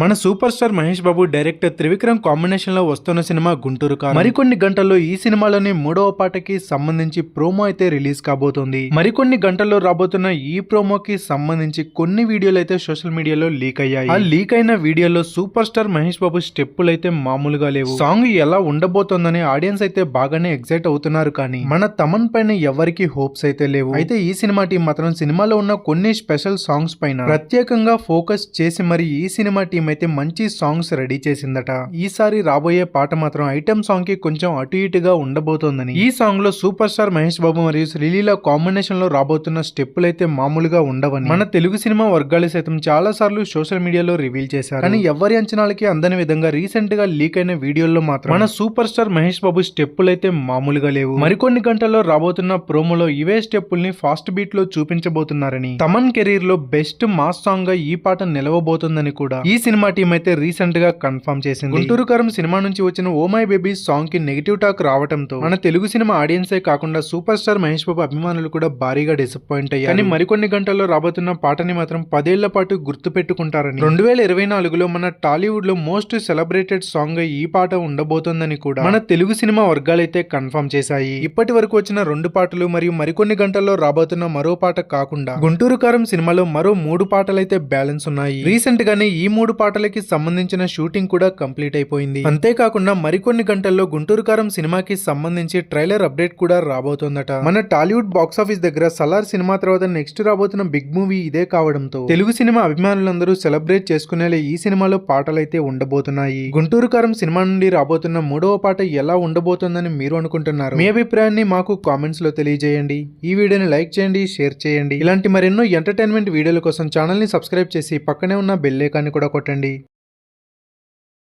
మన super star Mahesh Babu director Trivikram కాంబినేషన్లో వస్తున్న సినిమా గుంటూరు కారు. మరికొన్ని గంటల్లో ఈ సినిమాలోని మూడవ పాటకి సంబంధించి ప్రోమో అయితే రిలీజ్ కాబోతోంది. మరికొన్ని గంటల్లో రాబోతున్న ఈ ప్రోమోకి సంబంధించి కొన్ని వీడియోలు అయితే సోషల్ మీడియాలో లీక్ అయ్యాయి. ఆ లీక్ అయిన వీడియోలో సూపర్ స్టార్ మహేష్ బాబు స్టెప్పులు అయితే మామూలుగా లేవు. సాంగ్ ఎలా ఉండబోతోందని ఆడియన్స్ అయితే బాగానే ఎగ్జైట్ అవుతున్నారు కానీ మన తమన్ పైన ఎవరికి హోప్స్ అయితే లేవు. అయితే ఈ సినిమా టీం మాత్రం సినిమాలో ఉన్న కొన్ని స్పెషల్ సాంగ్స్ పైన ప్రత్యేకంగా ఫోకస్ చేసి మరి ఈ సినిమా టీం అయితే మంచి సాంగ్స్ రెడీ చేసిందట. ఈసారి రాబోయే పాట మాత్రం ఐటమ్ సాంగ్కి కొంచెం అటు ఇటుగా ఉండబోతోందని. ఈ సాంగ్లో సూపర్ స్టార్ మహేష్ బాబు మరియు శ్రీలీల కాంబినేషన్లో రాబోతున్న స్టెప్పులు అయితే మామూలుగా ఉండవని. మన తెలుగు సినిమా వర్గాలు సైతం చాలా సార్లు సోషల్ మీడియాలో రివీల్ చేశారు. కానీ ఎవరి అంచనాలకి అందని విధంగా రీసెంట్గా లీక్ అయిన వీడియోల్లో మాత్రం మన సూపర్ స్టార్ మహేష్ బాబు స్టెప్పులు అయితే మామూలుగా లేవు. మరికొన్ని గంటల్లో రాబోతున్న ప్రోమోలో ఇవే స్టెప్పుల్ని ఫాస్ట్ బీట్లో చూపించబోతున్నారని. తమన్ కెరీర్లో బెస్ట్ మాస్ సాంగ్గా ఈ పాట నిలవబోతుందని కూడా. ఈ సినిమా టీం అయితే రీసెంట్గా కన్ఫర్మ్ చేసింది. గుంటూరు కారం సినిమా నుంచి వచ్చిన ఓ మై బేబీ సాంగ్కి నెగిటివ్ టాక్ రావడంతో మన తెలుగు సినిమా ఆడియన్సే కాకుండా సూపర్ స్టార్ మహేష్ బాబు అభిమానులు కూడా భారీగా డిసప్పాయింట్ అయ్యారు. కానీ మరికొన్ని గంటల్లో రాబోతున్న పాటని మాత్రం పదేళ్ళ పాటు గుర్తు పెట్టుకుంటారని. రెండు వేల ఇరవై నాలుగులో మన టాలీవుడ్లో మోస్ట్ సెలబ్రేటెడ్ సాంగ్ ఈ పాట ఉండబోతోందని కూడా మన తెలుగు సినిమా వర్గాలైతే కన్ఫర్మ్ చేశాయి. ఇప్పటి వరకు వచ్చిన రెండు పాటలు మరియు మరికొన్ని గంటల్లో రాబోతున్న మరో పాట కాకుండా గుంటూరు కారం సినిమాలో మరో మూడు పాటలైతే బ్యాలెన్స్ ఉన్నాయి. రీసెంట్ గానే ఈ మూడు పాటలకి సంబంధించిన షూటింగ్ కూడా కంప్లీట్ అయిపోయింది. అంతేకాకుండా మరికొన్ని గంటల్లో గుంటూరు కారం సినిమాకి సంబంధించి ట్రైలర్ అప్డేట్ కూడా రాబోతోందట. మన టాలీవుడ్ బాక్స్ ఆఫీస్ దగ్గర సలార్ సినిమా తర్వాత నెక్స్ట్ రాబోతున్న బిగ్ మూవీ ఇదే కావడంతో తెలుగు సినిమా అభిమానులందరూ సెలబ్రేట్ చేసుకునేలా ఈ సినిమాలో పాటలైతే ఉండబోతున్నాయి. గుంటూరు కారం సినిమా నుండి రాబోతున్న మూడవ పాట ఎలా ఉండబోతోందని మీరు అనుకుంటున్నారు? మీ అభిప్రాయాన్ని మాకు కామెంట్స్లో తెలియజేయండి. ఈ వీడియోని లైక్ చేయండి షేర్ చేయండి. ఇలాంటి మరెన్నో ఎంటర్టైన్మెంట్ వీడియోల కోసం ఛానల్ని సబ్స్క్రైబ్ చేసి పక్కనే ఉన్న బెల్ ఐకాన్ని కూడా కొట్టండి. చేయండి